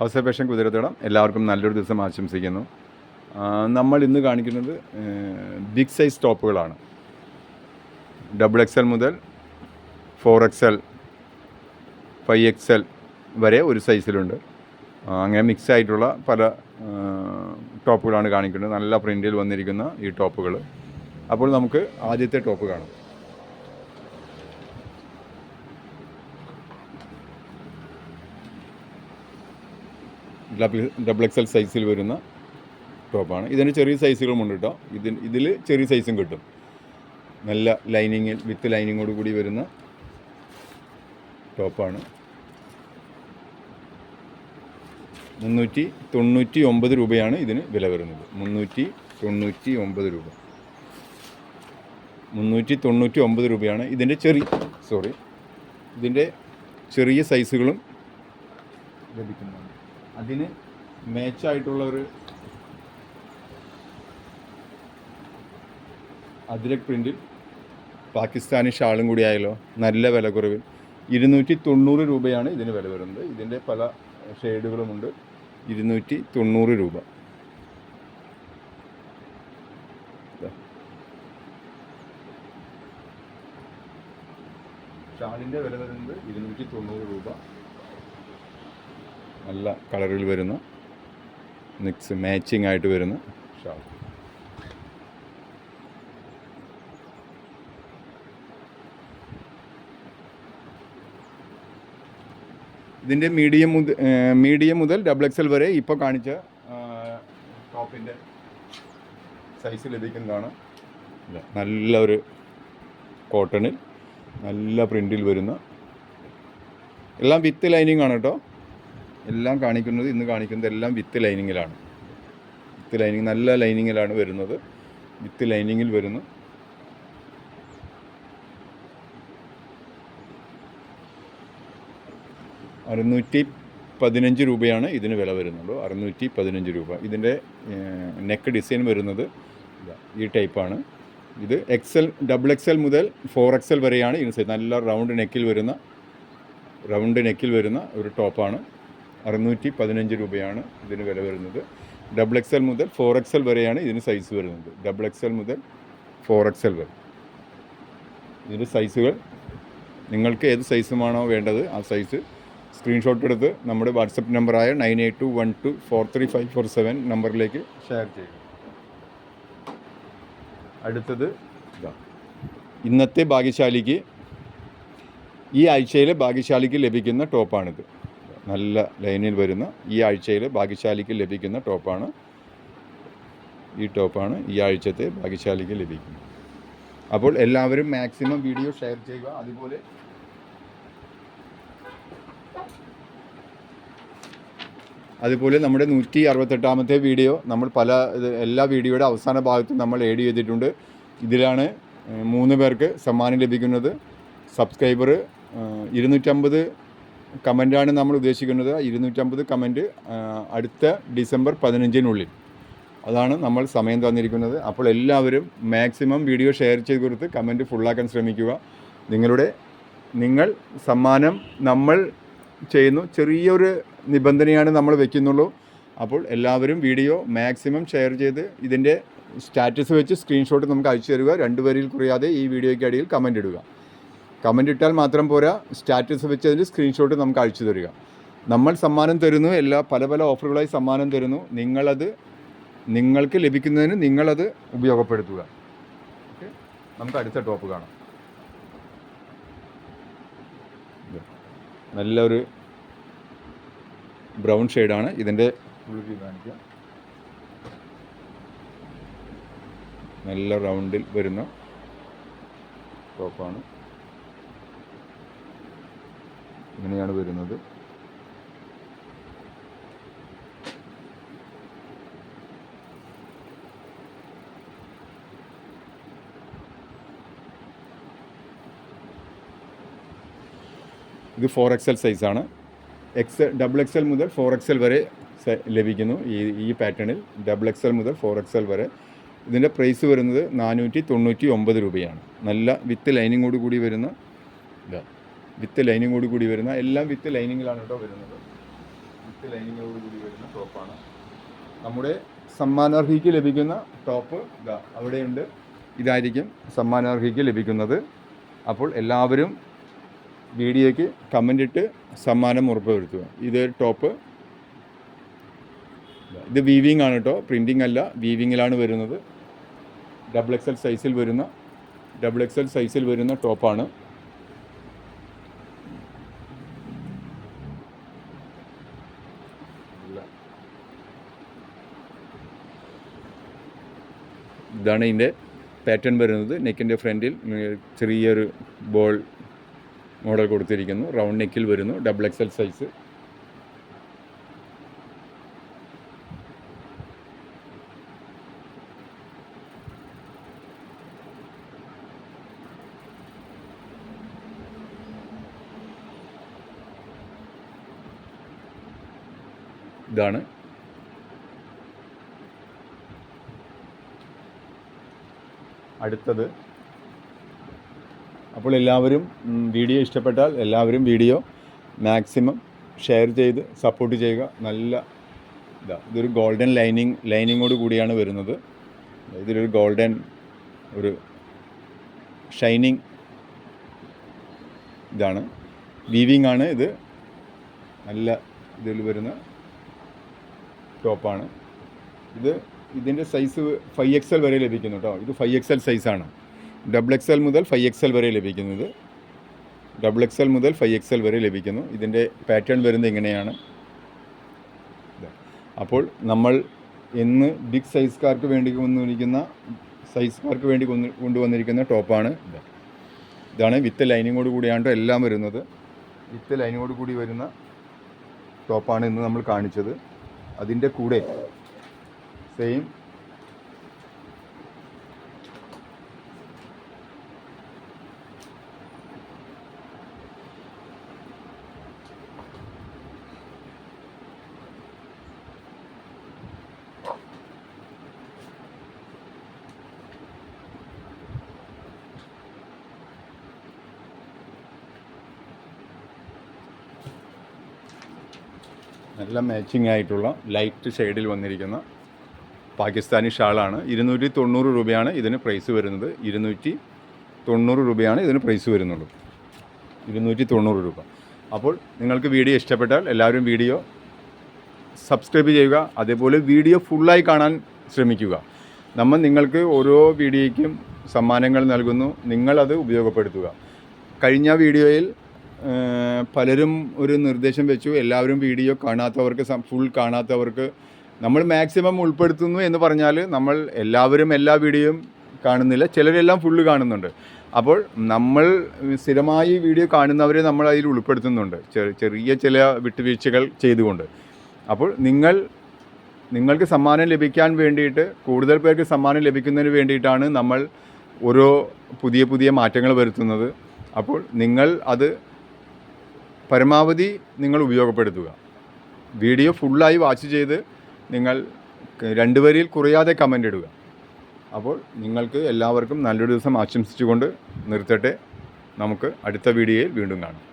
House കുതിരത്തോടം എല്ലാവർക്കും നല്ലൊരു ദിവസം ആശംസിക്കുന്നു. നമ്മൾ ഇന്ന് കാണിക്കുന്നത് ബിഗ് സൈസ് ടോപ്പുകളാണ്. ഡബിൾ എക്സ് എൽ മുതൽ four X L five X L വരെ ഒരു സൈസിലുണ്ട് അങ്ങനെ മിക്സ് ആയിട്ടുള്ള പല ടോപ്പുകളാണ് കാണിക്കുന്നത്. നല്ല പ്രിന്റിൽ വന്നിരിക്കുന്ന ഈ ടോപ്പുകൾ അപ്പോൾ നമുക്ക് ആദ്യത്തെ ടോപ്പ് കാണാം. ഡബിൾ ഡബിൾ എക്സൽ സൈസിൽ വരുന്ന ടോപ്പാണ് ഇതിന് ചെറിയ സൈസുകളുമുണ്ട് കേട്ടോ ഇതിന് ഇതിൽ ചെറിയ സൈസും കിട്ടും. നല്ല ലൈനിങ്ങിൽ വിത്ത് ലൈനിങ്ങോട് കൂടി വരുന്ന ടോപ്പാണ് മുന്നൂറ്റി തൊണ്ണൂറ്റി ഒമ്പത് രൂപയാണ് ഇതിന് വില വരുന്നത്. മുന്നൂറ്റി തൊണ്ണൂറ്റി ഒമ്പത് രൂപ. മുന്നൂറ്റി തൊണ്ണൂറ്റി ഒമ്പത് രൂപയാണ് ഇതിന്റെ ചെറിയ സോറി ഇതിന്റെ ചെറിയ സൈസുകളും ലഭിക്കുന്നതാണ് അതിന് മേച്ചായിട്ടുള്ള ഒരു അതിരക് പ്രിന്റിൽ പാകിസ്ഥാനി ഷാളും കൂടി ആയല്ലോ. നല്ല വില കുറവിൽ ഇരുന്നൂറ്റി തൊണ്ണൂറ് രൂപയാണ് ഇതിന് വില വരുന്നത്. ഇതിന്റെ പല ഷെയ്ഡുകളുമുണ്ട് ഇരുന്നൂറ്റി തൊണ്ണൂറ് രൂപ. ഷാളിന്റെ വില വരുന്നത് ഇരുന്നൂറ്റി തൊണ്ണൂറ് രൂപ. നല്ല കളറിൽ വരുന്ന. മിക്സ് മാച്ചിങ് ആയിട്ട് വരുന്ന. ഷാൾ ഇതിന്റെ മീഡിയം മുതൽ മീഡിയം മുതൽ ഡബിൾ എക്സ് എൽ വരെ ഇപ്പോൾ കാണിച്ച ടോപ്പിന്റെ സൈസ് ലഭിക്കുന്നതാണ് നല്ല ഒരു കോട്ടണിൽ നല്ല പ്രിന്റിൽ വരുന്ന. എല്ലാം വിത്ത് ലൈനിങ് ആണ് കേട്ടോ. എല്ലാം കാണിക്കുന്നത് ഇന്ന് കാണിക്കുന്നത് എല്ലാം വിത്ത് ലൈനിങ്ങിലാണ്. വിത്ത് ലൈനിങ് നല്ല ലൈനിങ്ങിലാണ് വരുന്നത്. വിത്ത് ലൈനിങ്ങിൽ വരുന്നു. അറുന്നൂറ്റി പതിനഞ്ച് രൂപയാണ് ഇതിന് വില വരുന്നുള്ളൂ. അറുന്നൂറ്റി പതിനഞ്ച് രൂപ ഇതിന്റെ നെക്ക് ഡിസൈൻ വരുന്നത് ഈ ടൈപ്പാണ് ഇത് X L double X L മുതൽ ഫോർ എക്സൽ വരെയാണ് ഇതിന് നല്ല റൗണ്ട് നെക്കിൽ വരുന്ന റൗണ്ട് നെക്കിൽ വരുന്ന ഒരു ടോപ്പാണ് അറുന്നൂറ്റി പതിനഞ്ച് രൂപയാണ് ഇതിന് വില വരുന്നത്. ഡബിൾ എക്സ് എൽ മുതൽ ഫോർ എക്സ് എൽ വരെയാണ് ഇതിന് സൈസ് വരുന്നത്. ഡബിൾ എക്സ് എൽ മുതൽ ഫോർ എക്സ് എൽ വരെ. ഇതിന്റെ സൈസുകൾ നിങ്ങൾക്ക് ഏത് സൈസുമാണോ വേണ്ടത് ആ സൈസ് സ്ക്രീൻഷോട്ട് എടുത്ത് നമ്മുടെ വാട്സപ്പ് നമ്പറായ nine eight two one two four three five four seven നമ്പറിലേക്ക് ഷെയർ ചെയ്യുക. അടുത്തത് ഇതാ. ഇന്നത്തെ ഭാഗ്യശാലിക്ക് ഈ ആഴ്ചയിലെ ഭാഗ്യശാലിക്ക് ലഭിക്കുന്ന ടോപ്പാണിത് നല്ല ലൈനിൽ വരുന്ന ഈ ആഴ്ചയിൽ ഭാഗ്യശാലിക്ക് ലഭിക്കുന്ന ടോപ്പാണ്. ഈ ടോപ്പാണ് ഈ ആഴ്ചത്തെ ഭാഗ്യശാലിക്ക് ലഭിക്കുന്നത്. അപ്പോൾ എല്ലാവരും മാക്സിമം വീഡിയോ ഷെയർ ചെയ്യുക. അതുപോലെ അതുപോലെ നമ്മുടെ നൂറ്റി അറുപത്തെട്ടാമത്തെ വീഡിയോ നമ്മൾ പല എല്ലാ വീഡിയോയുടെ അവസാന ഭാഗത്തും നമ്മൾ ഏഡ് ചെയ്തിട്ടുണ്ട്. ഇതിലാണ് മൂന്ന് പേർക്ക് സമ്മാനം ലഭിക്കുന്നത്. സബ്സ്ക്രൈബർ ഇരുന്നൂറ്റമ്പത് കമന്റാണ് നമ്മൾ ഉദ്ദേശിക്കുന്നത്. ഇരുന്നൂറ്റമ്പത് കമന്റ് അടുത്ത ഡിസംബർ പതിനഞ്ചിനുള്ളിൽ. അതാണ് നമ്മൾ സമയം തന്നിരിക്കുന്നത്. അപ്പോൾ എല്ലാവരും മാക്സിമം വീഡിയോ ഷെയർ ചെയ്ത് കൊടുത്ത് കമന്റ് ഫുള്ളാക്കാൻ ശ്രമിക്കുക. നിങ്ങളുടെ നിങ്ങൾ സമ്മാനം നമ്മൾ ചെയ്യുന്നു. ചെറിയൊരു നിബന്ധനയാണ് നമ്മൾ വെക്കുന്നുള്ളൂ. അപ്പോൾ എല്ലാവരും വീഡിയോ മാക്സിമം ഷെയർ ചെയ്ത് ഇതിന്റെ സ്റ്റാറ്റസ് വെച്ച് സ്ക്രീൻഷോട്ട് നമുക്ക് അയച്ചു തരിക. രണ്ട് വരിയിൽ കുറയാതെ ഈ വീഡിയോയ്ക്ക് അടിയിൽ കമന്റ് ഇടുക. കമന്റ് ഇട്ടാൽ മാത്രം പോരാ. സ്റ്റാറ്റസ് വെച്ച് അതിന്റെ സ്ക്രീൻഷോട്ട് നമുക്ക് അയച്ചു തരിക. നമ്മൾ സമ്മാനം തരുന്നു എല്ലാ പല പല ഓഫറുകളായി സമ്മാനം തരുന്നു. നിങ്ങളത് നിങ്ങൾക്ക് ലഭിക്കുന്നതിന് നിങ്ങളത് ഉപയോഗപ്പെടുത്തുക. ഓക്കെ? നമുക്ക് അടുത്ത ടോപ്പ് കാണാം. നല്ലൊരു ബ്രൗൺ ഷെയ്ഡാണ് ഇതിന്റെ കാണിക്കുക. നല്ല റൗണ്ടിൽ വരുന്ന ടോപ്പാണ്. ഇങ്ങനെയാണ് വരുന്നത്. ഇത് ഫോർ എക്സ് എൽ സൈസാണ് എക്സ് ഡബിൾ എക്സ് എൽ മുതൽ ഫോർ എക്സ് എൽ വരെ ലഭിക്കുന്നു ഈ ഈ പാറ്റേണിൽ ഡബിൾ എക്സ് എൽ മുതൽ ഫോർ എക്സ് എൽ വരെ. ഇതിന്റെ പ്രൈസ് വരുന്നത് നാനൂറ്റി തൊണ്ണൂറ്റി ഒമ്പത് രൂപയാണ്. നല്ല വിത്ത് ലൈനിങ്ങോട് കൂടി വരുന്ന ഇതാ. വിത്ത് ലൈനിങ്ങോട് കൂടി വരുന്ന എല്ലാം വിത്ത് ലൈനിങ്ങിലാണ് കേട്ടോ വരുന്നത്. വിത്ത് ലൈനിങ്ങോട് കൂടി വരുന്ന ടോപ്പാണ് നമ്മുടെ സമ്മാനാർഹിക്ക് ലഭിക്കുന്ന ടോപ്പ് ഇതാ അവിടെയുണ്ട്. ഇതായിരിക്കും സമ്മാനാർഹിക്ക് ലഭിക്കുന്നത്. അപ്പോൾ എല്ലാവരും വീഡിയോയ്ക്ക് കമന്റ് ഇട്ട് സമ്മാനം ഉറപ്പുവരുത്തുക. ഇത് ടോപ്പ് ഇത് വീവിങ് ആണ് കേട്ടോ. പ്രിന്റിംഗ് അല്ല വീവിങ്ങിലാണ് വരുന്നത്. ഡബിൾ എക്സൽ സൈസിൽ വരുന്ന ഡബിൾ എക്സൽ സൈസിൽ വരുന്ന ടോപ്പാണ് ഇതാണ് ഇതിന്റെ പാറ്റേൺ വരുന്നത്. നെക്കിന്റെ ഫ്രണ്ടിൽ ചെറിയൊരു ബോൾ മോഡൽ കൊടുത്തിരിക്കുന്നു. റൗണ്ട് നെക്കിൽ വരുന്നു. ഡബിൾ എക്സൽ സൈസ് ഇതാണ്. അടുത്തത്. അപ്പോൾ എല്ലാവരും വീഡിയോ ഇഷ്ടപ്പെട്ടാൽ എല്ലാവരും വീഡിയോ മാക്സിമം ഷെയർ ചെയ്ത് സപ്പോർട്ട് ചെയ്യുക. നല്ല ഇതാ ഇതൊരു ഗോൾഡൻ ലൈനിങ് ലൈനിങ്ങോട് കൂടിയാണ് വരുന്നത്. ഇതിലൊരു ഗോൾഡൻ ഒരു ഷൈനിങ് ഇതാണ്. വീവിങ് ആണ് ഇത്. നല്ല ഇതിൽ വരുന്ന ടോപ്പാണ്. ഇത് ഇതിന്റെ സൈസ് ഫൈവ് എക്സ് എൽ വരെ ലഭിക്കുന്നു കേട്ടോ ഇത് ഫൈവ് എക്സ് എൽ സൈസാണ് ഡബിൾ എക്സ് എൽ മുതൽ ഫൈവ് എക്സ് എൽ വരെ ലഭിക്കുന്നത് ഡബിൾ എക്സ് എൽ മുതൽ ഫൈവ് എക്സ് എൽ വരെ ലഭിക്കുന്നു. ഇതിന്റെ പാറ്റേൺ വരുന്നത് ഇങ്ങനെയാണ്. അപ്പോൾ നമ്മൾ ഇന്ന് ബിഗ് സൈസ്കാർക്ക് വേണ്ടി കൊണ്ടുവന്നിരിക്കുന്ന സൈസ്കാർക്ക് വേണ്ടി കൊണ്ടു- കൊണ്ടുവന്നിരിക്കുന്ന ടോപ്പാണ് ഇതാണ് വിത്ത് ലൈനിങ്ങോട് കൂടിയാണ് എല്ലാം വരുന്നത്. വിത്ത് ലൈനിങ്ങോട് കൂടി വരുന്ന ടോപ്പാണ് ഇന്ന് നമ്മൾ കാണിച്ചത്. അതിന്റെ കൂടെ സെയിം നല്ല മാച്ചിങ് ആയിട്ടുള്ള ലൈറ്റ് ഷെയ്ഡിൽ വന്നിരിക്കുന്ന പാകിസ്ഥാനി ഷാളാണ്. ഇരുന്നൂറ്റി തൊണ്ണൂറ് രൂപയാണ് ഇതിന് പ്രൈസ് വരുന്നത്. ഇരുന്നൂറ്റി തൊണ്ണൂറ് രൂപയാണ് ഇതിന് പ്രൈസ് വരുന്നുള്ളൂ. ഇരുന്നൂറ്റി തൊണ്ണൂറ് രൂപ. അപ്പോൾ നിങ്ങൾക്ക് വീഡിയോ ഇഷ്ടപ്പെട്ടാൽ എല്ലാവരും വീഡിയോ സബ്സ്ക്രൈബ് ചെയ്യുക. അതേപോലെ വീഡിയോ ഫുള്ളായി കാണാൻ ശ്രമിക്കുക. നമ്മൾ നിങ്ങൾക്ക് ഓരോ വീഡിയോയ്ക്കും സമ്മാനങ്ങൾ നൽകുന്നു. നിങ്ങളത് ഉപയോഗപ്പെടുത്തുക. കഴിഞ്ഞ വീഡിയോയിൽ പലരും ഒരു നിർദ്ദേശം വെച്ചു. എല്ലാവരും വീഡിയോ കാണാത്തവർക്ക് ഫുൾ കാണാത്തവർക്ക് നമ്മൾ മാക്സിമം ഉൾപ്പെടുത്തുന്നു എന്ന് പറഞ്ഞാൽ നമ്മൾ എല്ലാവരും എല്ലാ വീഡിയോയും കാണുന്നില്ല. ചിലരെല്ലാം ഫുള്ള് കാണുന്നുണ്ട്. അപ്പോൾ നമ്മൾ സ്ഥിരമായി വീഡിയോ കാണുന്നവരെ നമ്മൾ അതിൽ ഉൾപ്പെടുത്തുന്നുണ്ട്. ചെറിയ ചില വിട്ടുവീഴ്ചകൾ ചെയ്തുകൊണ്ട്. അപ്പോൾ നിങ്ങൾ നിങ്ങൾക്ക് സമ്മാനം ലഭിക്കാൻ വേണ്ടിയിട്ട് കൂടുതൽ പേർക്ക് സമ്മാനം ലഭിക്കുന്നതിന് വേണ്ടിയിട്ടാണ് നമ്മൾ ഓരോ പുതിയ പുതിയ മാറ്റങ്ങൾ വരുത്തുന്നത്. അപ്പോൾ നിങ്ങൾ അത് പരമാവധി നിങ്ങൾ ഉപയോഗപ്പെടുത്തുക. വീഡിയോ ഫുള്ളായി വാച്ച് ചെയ്ത് നിങ്ങൾ രണ്ടുപേരിൽ കുറയാതെ കമന്റ് ഇടുക. അപ്പോൾ നിങ്ങൾക്ക് എല്ലാവർക്കും നല്ലൊരു ദിവസം ആശംസിച്ചുകൊണ്ട് നിർത്തട്ടെ. നമുക്ക് അടുത്ത വീഡിയോയിൽ വീണ്ടും കാണാം.